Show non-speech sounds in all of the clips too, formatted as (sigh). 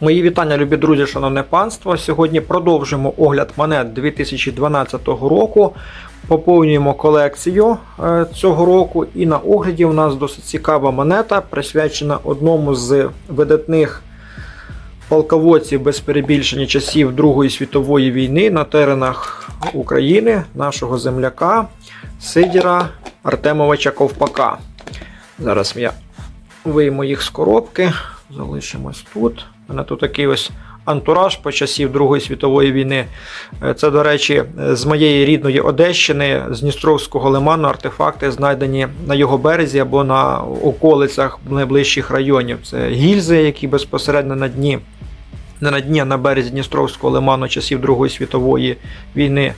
Мої вітання, любі друзі, шановне панство. Сьогодні продовжуємо огляд монет 2012 року. Поповнюємо колекцію е, цього року. І на огляді у нас досить цікава монета, присвячена одному з видатних полководців без перебільшення часів Другої світової війни на теренах України, нашого земляка Сидіра Артемовича Ковпака. Зараз я вийму їх з коробки, залишимось тут. Мене тут такий ось антураж по часів Другої світової війни. Е, Це, до речі, з моєї рідної Одещини, з Дністровського лиману, артефакти знайдені на його березі або на околицях найближчих районів. Це гільзи, які безпосередньо на дні. Не на дні, а на березі Дністровського лиману часів Другої світової війни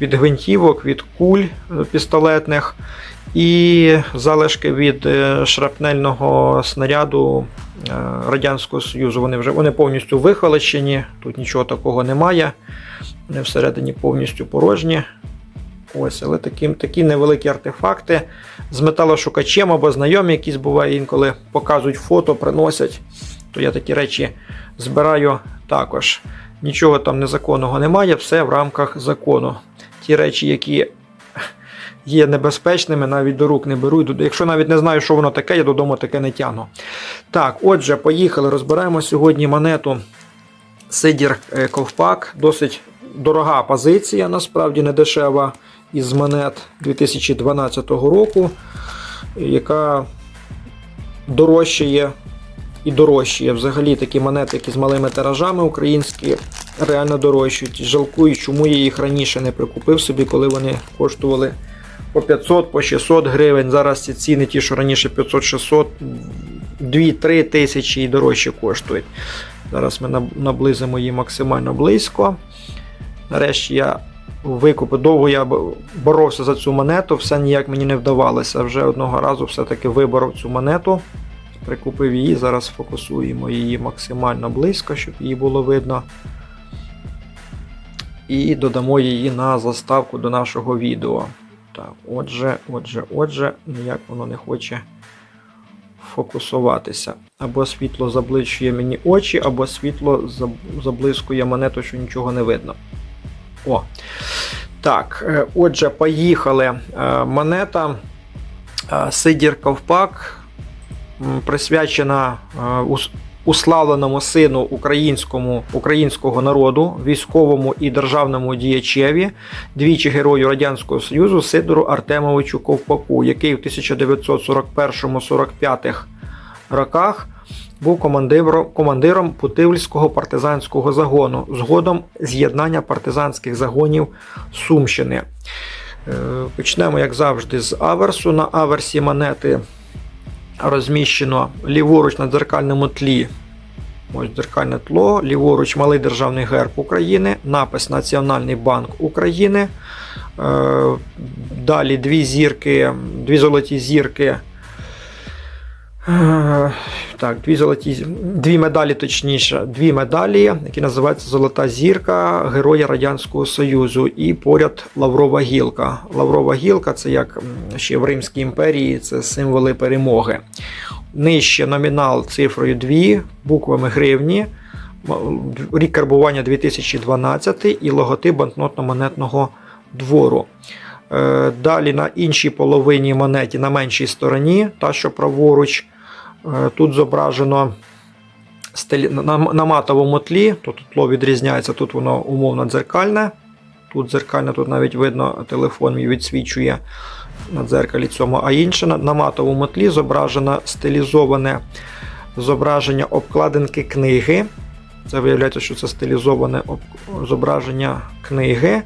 від гвинтівок, від куль пістолетних і залишки від е, шрапнельного снаряду Радянського Союзу. Вони вже вони повністю вихолощені, тут нічого такого немає. Вони всередині повністю порожні. Ось, але такі, такі невеликі артефакти з металошукачем або знайомі, якісь буває інколи показують фото, приносять. То я такі речі збираю також. Нічого там незаконного немає, все в рамках закону. Ті речі, які є небезпечними, навіть до рук не беру. Якщо навіть не знаю, що воно таке, я додому таке не тягну. Так, отже, поїхали. Розбираємо сьогодні монету Сидір е, Ковпак. Досить дорога позиція, насправді не дешева із монет 2012 року, яка дорожчає і дорожчає. Взагалі такі монети, які з малими тиражами українські, реально дорожчають. Жалкую, чому я їх раніше не прикупив собі, коли вони коштували по 500, по 600 гривень. Зараз ці ціни, ті, що раніше 500-600, 2-3 тисячі і дорожче коштують. Зараз ми наблизимо її максимально близько. Нарешті я викупив, довго я боровся за цю монету, все ніяк мені не вдавалося. Вже одного разу все-таки виборов цю монету. Прикупив її, зараз фокусуємо її максимально близько, щоб її було видно. І додамо її на заставку до нашого відео. Так, отже, отже, отже, ніяк воно не хоче фокусуватися. Або світло заблищує мені очі, або світло заблискує монету, що нічого не видно. О. Так, е, отже, поїхали. Е, монета е, Сидір Ковпак присвячена уславленому сину українському, українського народу, військовому і державному діячеві, двічі герою Радянського Союзу Сидору Артемовичу Ковпаку, який в 1941-45 роках був командиром, Путивльського партизанського загону, згодом з'єднання партизанських загонів Сумщини. Е, почнемо, як завжди, з аверсу. На аверсі монети розміщено ліворуч на дзеркальному тлі. Ось дзеркальне тло, ліворуч малий державний герб України, напис Національний банк України. Е, далі дві зірки, дві золоті зірки. Е, так, дві золоті, дві медалі, точніше, дві медалі, які називаються Золота зірка Героя Радянського Союзу. І поряд Лаврова гілка. Лаврова гілка це як ще в Римській імперії, це символи перемоги. Нижче номінал цифрою 2, буквами гривні, рік карбування 2012 і логотип банкнотно-монетного двору. Е, далі на іншій половині монеті, на меншій стороні, та що праворуч. Е, тут зображено на матовому тлі, тут тло відрізняється, тут воно умовно дзеркальне. Тут дзеркальне, тут навіть видно, телефон відсвічує на дзеркалі цьому, а інше на матовому тлі зображено стилізоване зображення обкладинки книги. Це виявляється, що це стилізоване зображення книги,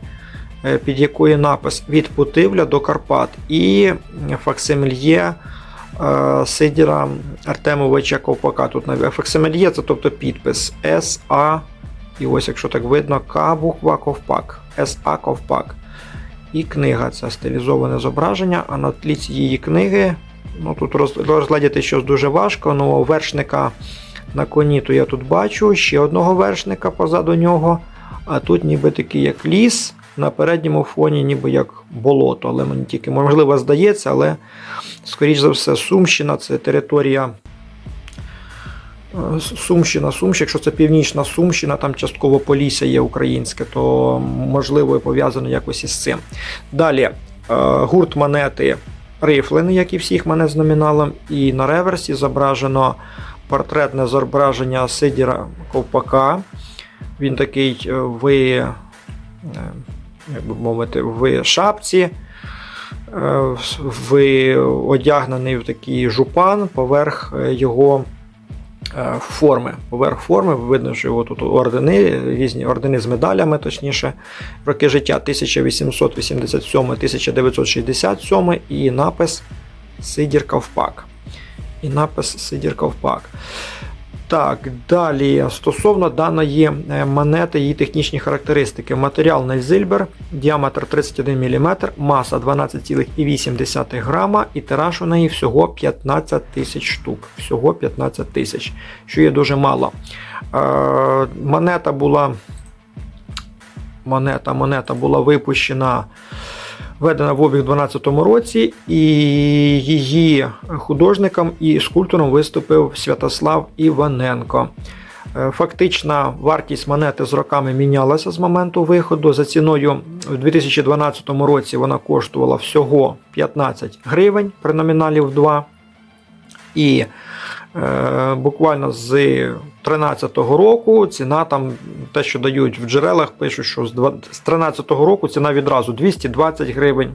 е, під якою напис від Путивля до Карпат і факсимільє Сидіра Артемовича Ковпака. Тут на факсимільє, це тобто підпис СА. І ось, якщо так видно, К буква Ковпак. СА Ковпак. І книга це стилізоване зображення, а на тлі цієї книги. ну Тут розглядіти щось дуже важко, ну вершника на коні то я тут бачу, ще одного вершника позаду нього. А тут ніби такий як ліс, на передньому фоні ніби як болото. Але мені тільки можливо здається, але, скоріш за все, Сумщина це територія Е, Сумщина, Сумщина, якщо це північна Сумщина, там частково Полісся є українське, то можливо і пов'язано якось із цим. Далі е, гурт монети рифлени, як і всіх монет з номіналом, і на реверсі зображено портретне зображення Сидіра Ковпака. Він такий е, в, е, як би мовити, в шапці. е, В одягнений в такий жупан поверх е, його е, форми. Поверх форми видно, що його тут ордени, різні ордени з медалями, точніше, роки життя 1887-1967 і напис Сидір Ковпак. І напис Сидір Ковпак. Так, далі стосовно даної е, монети, її технічні характеристики. Матеріал Нельзильбер, діаметр 31 мм, маса 12,8 грама і тираж у неї всього 15 тисяч штук. Всього 15 тисяч, що є дуже мало. Е, монета була монета, монета була випущена введена в обіг у 2012 році, і її художником і скульптором виступив Святослав Іваненко. Е, Фактична вартість монети з роками мінялася з моменту виходу. За ціною у 2012 році вона коштувала всього 15 гривень при номіналі в 2. І е, буквально з 2013 року ціна там, те, що дають в джерелах, пишуть, що з 2013 року ціна відразу 220 гривень.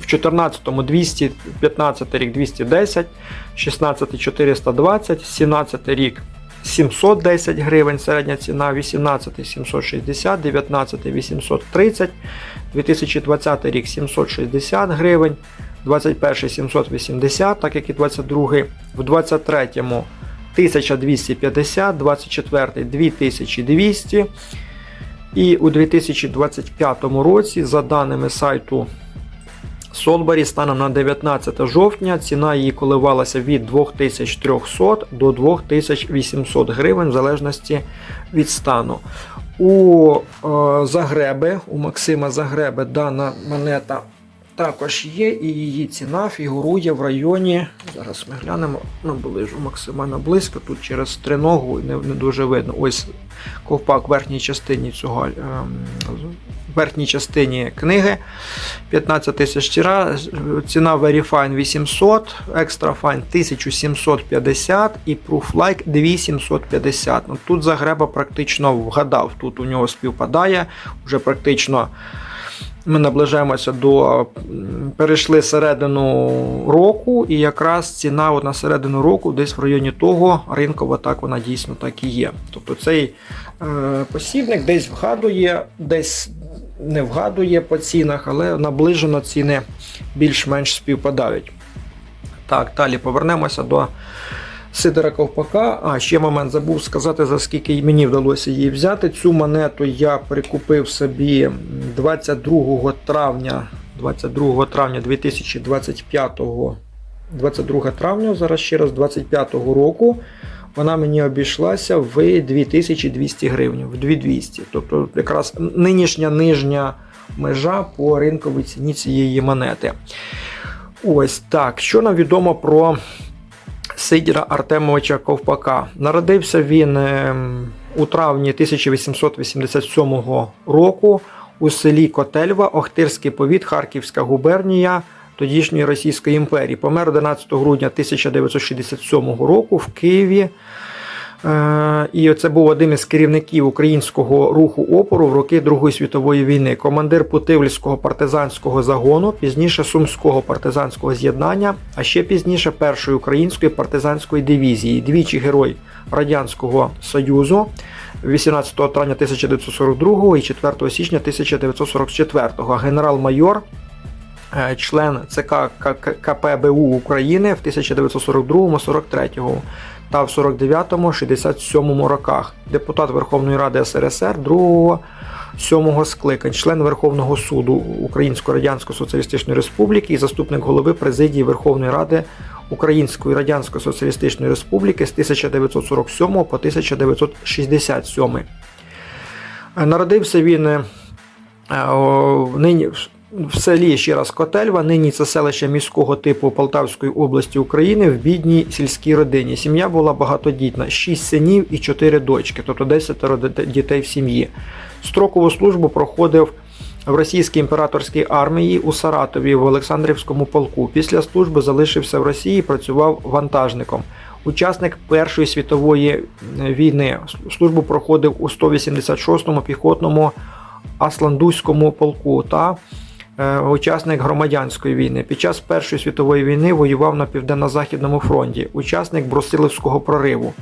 В 14-му 200, 15 рік 210, 16 420, 17 рік 710 гривень середня ціна, 18 760, 19 830, 2020 рік 760 гривень, 21 780, так як і 22, в 23-му 1250, 24 2200. І у 2025 році, за даними сайту Солбері, станом на 19 жовтня ціна її коливалася від 2300 до 2800 гривень в залежності від стану. У е, Загреби, у Максима Загреби дана монета також є, і її ціна фігурує в районі. Зараз ми глянемо наближу максимально близько. Тут через триногу не, не дуже видно. Ось ковпак в верхній частині цього. Ем, в верхній частині книги 15 тисяч тіра, ціна Verifine 800, Extra Fine 1750 і Proof Like 2750. Ну, Тут Загреба практично вгадав, тут у нього співпадає, вже практично ми наближаємося до перейшли середину року, і якраз ціна от на середину року, десь в районі того ринкова, так вона дійсно так і є. Тобто цей е, посібник десь вгадує, десь не вгадує по цінах, але наближено ціни більш-менш співпадають. Так, далі повернемося до Сидора Ковпака. А, ще момент забув сказати, за скільки мені вдалося її взяти. Цю монету я прикупив собі 22 травня 22 травня 2025 22 травня, зараз ще раз 25 року. Вона мені обійшлася в 2200 гривень, в 2200. Тобто якраз нинішня нижня межа по ринковій ціні цієї монети. Ось так. Що нам відомо про Сидіра Артемовича Ковпака. Народився він ем, у травні 1887 року у селі Котельва, Охтирський повіт, Харківська губернія тодішньої Російської імперії. Помер 11 грудня 1967 року в Києві. Е, І це був один із керівників українського руху опору в роки Другої світової війни, командир Путивльського партизанського загону, пізніше Сумського партизанського з'єднання, а ще пізніше Першої української партизанської дивізії, двічі герой Радянського Союзу 18 травня 1942 і 4 січня 1944, генерал-майор. е, Член ЦК КПБУ України в 1942-43 та в 49-67 роках, депутат Верховної Ради СРСР 2 7 скликань, член Верховного суду Української Радянської Соціалістичної Республіки і заступник голови президії Верховної Ради Української Радянської Соціалістичної Республіки з 1947 по 1967. Народився він е, о, нині в селі ще раз Котельва, нині це селище міського типу Полтавської області України в бідній сільській родині. Сім'я була багатодітна, 6 синів і 4 дочки, тобто 10 дітей в сім'ї. Строкову службу проходив в російській імператорській армії у Саратові в Олександрівському полку. Після служби залишився в Росії, працював вантажником. Учасник Першої світової е, війни службу проходив у 186-му піхотному Асландузькому полку та учасник громадянської війни. Під час Першої світової війни воював на південно-західному фронті, учасник Брусилівського прориву.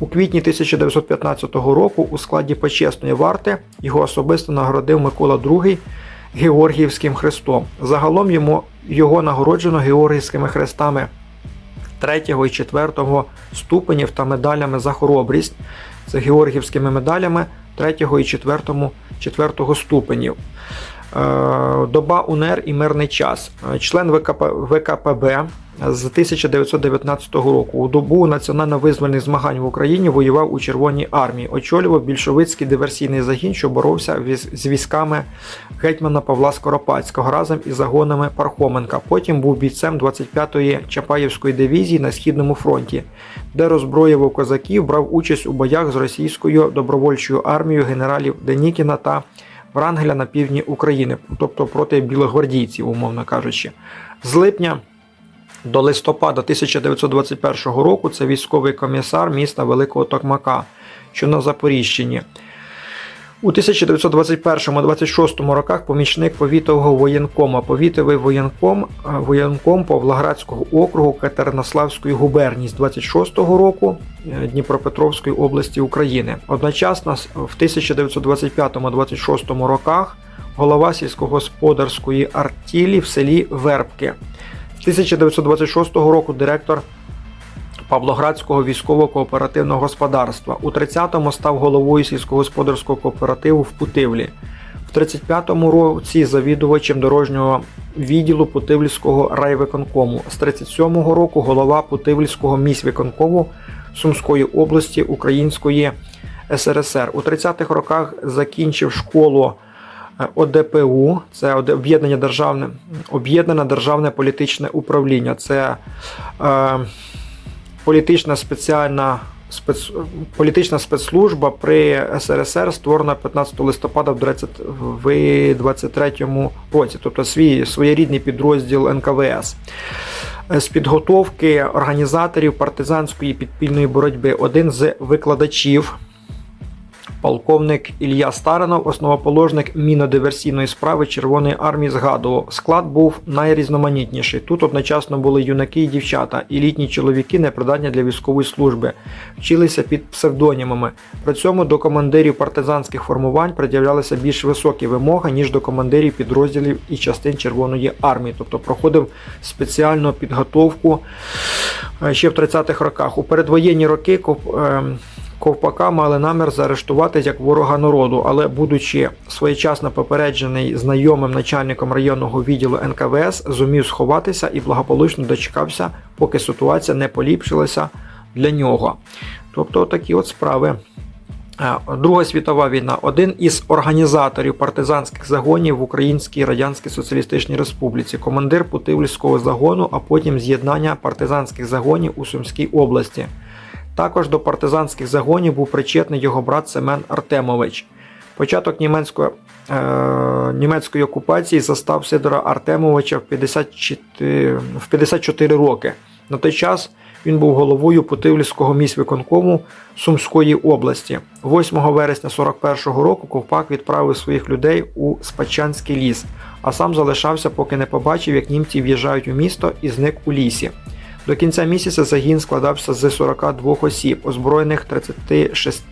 У квітні 1915 року у складі почесної варти його особисто нагородив Микола II Георгіївським хрестом. Загалом йому його нагороджено Георгіївськими хрестами 3 і 4 ступенів та медалями за хоробрість. Це Георгіївськими медалями 3 і 4, 4 ступенів. Е, Доба УНР і мирний час. Е, Член ВКП, ВКПБ з 1919 року. У добу національно-визвольних змагань в Україні воював у Червоній армії. Очолював більшовицький диверсійний загін, що боровся з військами гетьмана Павла Скоропадського разом із загонами Пархоменка. Потім був бійцем 25-ї Чапаєвської дивізії на Східному фронті, де роззброював козаків, брав участь у боях з російською добровольчою армією генералів Денікіна та Врангеля на півдні України, тобто проти білогвардійців, умовно кажучи. З липня до листопада 1921 року це військовий комісар міста Великого Токмака, що на Запоріжчині. У 1921-26 роках помічник повітового воєнкома, повітовий воєнком, е, воєнком Павлоградського округу Катеринославської губернії з 26-го року е, Дніпропетровської області України. Одночасно в 1925-26 роках голова сільськогосподарської артілі в селі Вербки. З 1926 року директор Павлоградського військово-кооперативного господарства. У 30-му став головою сільськогосподарського кооперативу в Путивлі. В 35-му році завідувачем дорожнього відділу Путивльського райвиконкому. З 37-го року голова Путивльського міськвиконкому Сумської області Української СРСР. У 30-х роках закінчив школу е, ОДПУ, це об'єднання державне, об'єднане державне політичне управління. Це е, політична спеціальна спец... політична спецслужба при СРСР створена 15 листопада в 20... в 23 році, тобто свій своєрідний підрозділ НКВС. З підготовки організаторів партизанської підпільної боротьби один з викладачів. Полковник Ілля Старинов, основоположник мінодиверсійної справи Червоної армії, згадував, склад був найрізноманітніший. Тут одночасно були юнаки і дівчата, і літні чоловіки непридатні для військової служби, вчилися під псевдонімами. При цьому до командирів партизанських формувань пред'являлися більш високі вимоги, ніж до командирів підрозділів і частин Червоної армії, тобто проходив спеціальну підготовку е, ще в 30-х роках. У передвоєнні роки ем, Ковпака мали намір заарештувати як ворога народу, але, будучи своєчасно попереджений знайомим начальником районного відділу НКВС, зумів сховатися і благополучно дочекався, поки ситуація не поліпшилася для нього. Тобто такі от справи. Е, Друга світова війна. Один із організаторів партизанських загонів в Українській Радянській Соціалістичній Республіці, командир Путивльського загону, а потім з'єднання партизанських загонів у Сумській області. Також до партизанських загонів був причетний його брат Семен Артемович. Початок німецької, е, німецької окупації застав Сидора Артемовича в 54, в 54 роки. На той час він був головою Путивльського міськвиконкому Сумської області. 8 вересня 41-го року Ковпак відправив своїх людей у Спадчанський ліс, а сам залишався, поки не побачив, як німці в'їжджають у місто і зник у лісі. До кінця місяця загін складався з 42 осіб, озброєних 36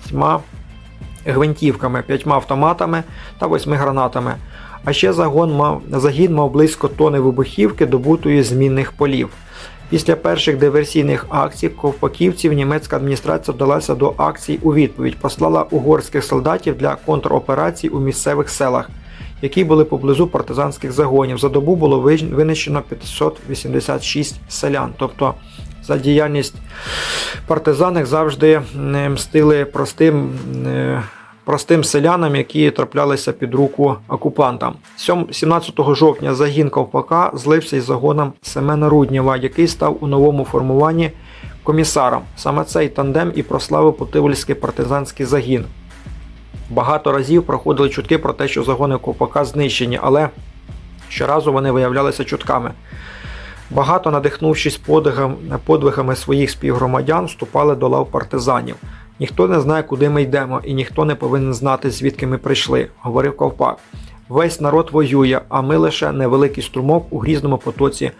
гвинтівками, 5 автоматами та 8 гранатами. А ще загон мав, загін мав близько тони вибухівки, добутої з мінних полів. Після перших диверсійних акцій ковпаківців німецька адміністрація вдалася до акцій у відповідь, послала угорських солдатів для контроперацій у місцевих селах, які були поблизу партизанських загонів. За добу було винищено 586 селян. Тобто за діяльність партизаних завжди е, мстили простим, е, простим селянам, які траплялися під руку окупантам. 17 жовтня загін Ковпака злився із загоном Семена Руднєва, який став у новому формуванні комісаром. Саме цей тандем і прославив Путивльський партизанський загін. Багато разів проходили чутки про те, що загони Ковпака знищені, але щоразу вони виявлялися чутками. Багато надихнувшись подвигам, подвигами своїх співгромадян, вступали до лав партизанів. Ніхто не знає, куди ми йдемо, і ніхто не повинен знати, звідки ми прийшли, говорив Ковпак. Весь народ воює, а ми лише невеликий струмок у грізному потоці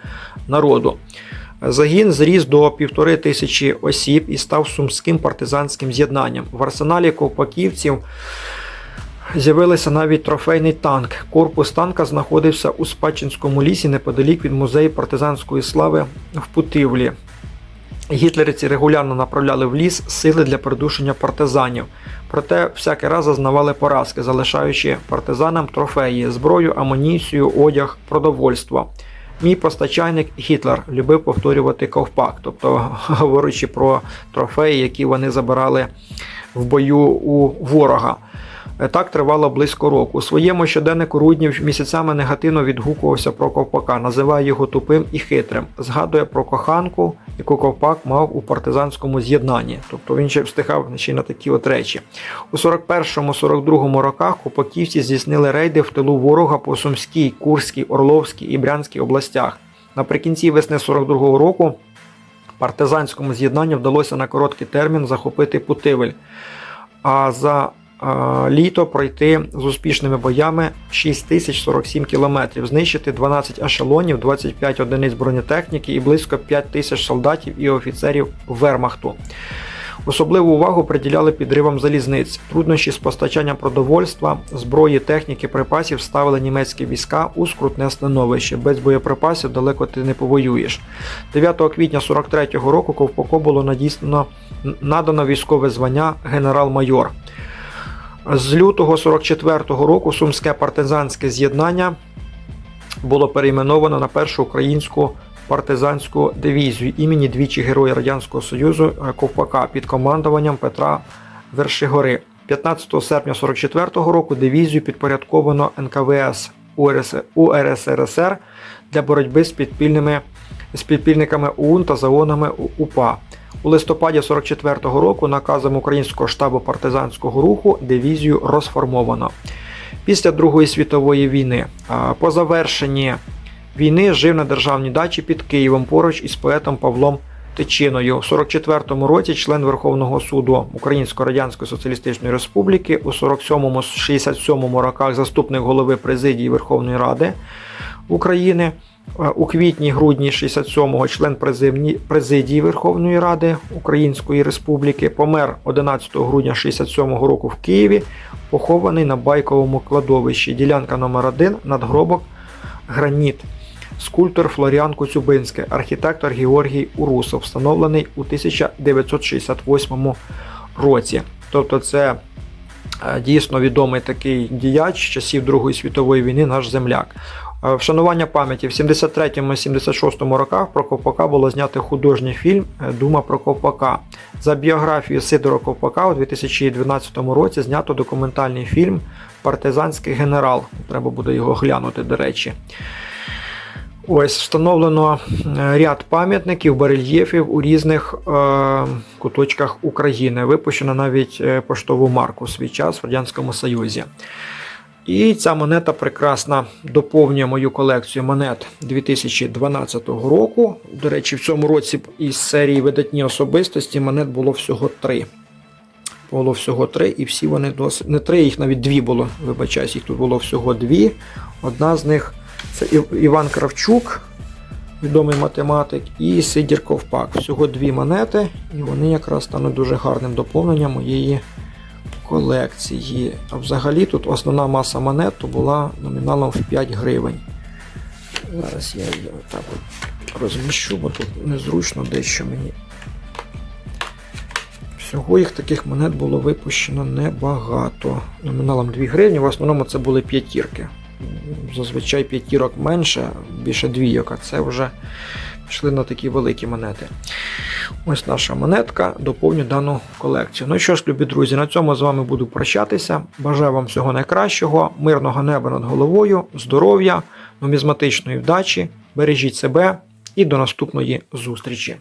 народу. Загін зріс до півтори тисячі осіб і став сумським партизанським з'єднанням. В арсеналі ковпаківців з'явився навіть трофейний танк. Корпус танка знаходився у Спадчинському лісі неподалік від музею партизанської слави в Путивлі. Гітлерівці регулярно направляли в ліс сили для придушення партизанів. Проте всякий раз зазнавали поразки, залишаючи партизанам трофеї, зброю, амуніцію, одяг, продовольство. Мій постачальник Гітлер любив повторювати ковпак, тобто (laughs) говорячи про трофеї, які вони забирали в бою у ворога. Е, Так тривало близько року. У своєму щоденнику Руднів місяцями негативно відгукувався про ковпака, називає його тупим і хитрим. Згадує про коханку, яку ковпак мав у партизанському з'єднанні. Тобто він ще встигав ще й на такі от речі. У 41-42 роках ковпаківці здійснили рейди в тилу ворога по Сумській, Курській, Орловській і Брянській областях. Наприкінці весни 42-го року партизанському з'єднанню вдалося на короткий термін захопити Путивель. А за літо пройти з успішними боями 6047 кілометрів, знищити 12 ешелонів, 25 одиниць бронетехніки і близько 5 тисяч солдатів і офіцерів Вермахту. Особливу увагу приділяли підривам залізниць. Труднощі з постачанням продовольства, зброї, техніки, припасів ставили німецькі війська у скрутне становище. Без боєприпасів далеко ти не повоюєш. 9 квітня 43-го року Ковпако було надіслано надано військове звання генерал-майор. З лютого 44-го року Сумське партизанське з'єднання було перейменовано на першу українську партизанську дивізію імені двічі Героя Радянського Союзу е, Ковпака під командуванням Петра Вершигори. 15 серпня 44-го року дивізію підпорядковано НКВС УРС УРСРСР для боротьби з підпільними з підпільниками ОУН та загонами УПА. У листопаді 44-го року наказом Українського штабу партизанського руху дивізію розформовано. Після Другої світової війни по завершенні війни жив на державній дачі під Києвом поруч із поетом Павлом Тичиною. У 44-му році член Верховного суду Українсько-Радянської Соціалістичної Республіки, у 47-67 роках заступник голови президії Верховної Ради України. Е, У квітні-грудні 67-го член президії Верховної Ради Української Республіки помер 11 грудня 67-го року в Києві, похований на байковому кладовищі. Ділянка номер 1 надгробок Граніт. Скульптор Флоріан Коцюбинський, архітектор Георгій Урусов, встановлений у 1968 році. Тобто, це е, дійсно відомий такий діяч часів Другої світової війни, наш земляк. Е, Вшанування пам'яті в 73-76 роках про Ковпака було знято художній фільм е, Дума про Ковпака. За біографією Сидора Ковпака у 2012 році знято документальний фільм Партизанський генерал. Треба буде його глянути, до речі. Ось встановлено е, ряд пам'ятників, барельєфів у різних е, куточках України. Випущено навіть поштову марку у свій час в Радянському Союзі. І ця монета прекрасна доповнює мою колекцію монет 2012 року. До речі, в цьому році із серії видатні особистості монет було всього три. Було всього три, і всі вони досить. Не три, їх навіть дві було. Вибачаюсь, їх тут було всього дві. Одна з них це Іван Кравчук, відомий математик, і Сидір Ковпак. Всього дві монети, і вони якраз стануть дуже гарним доповненням моєї колекції. Взагалі тут основна маса монет була номіналом в 5 гривень. Зараз я її так от розміщу, бо тут незручно дещо мені. Всього їх таких монет було випущено небагато. Номіналом 2 гривні, в основному це були п'ятірки. Зазвичай п'ятірок менше, більше двійок, а це вже йшли на такі великі монети. Ось наша монетка доповню дану колекцію. Ну що ж, любі друзі, на цьому з вами буду прощатися. Бажаю вам всього найкращого, мирного неба над головою, здоров'я, нумізматичної вдачі. Бережіть себе і до наступної зустрічі.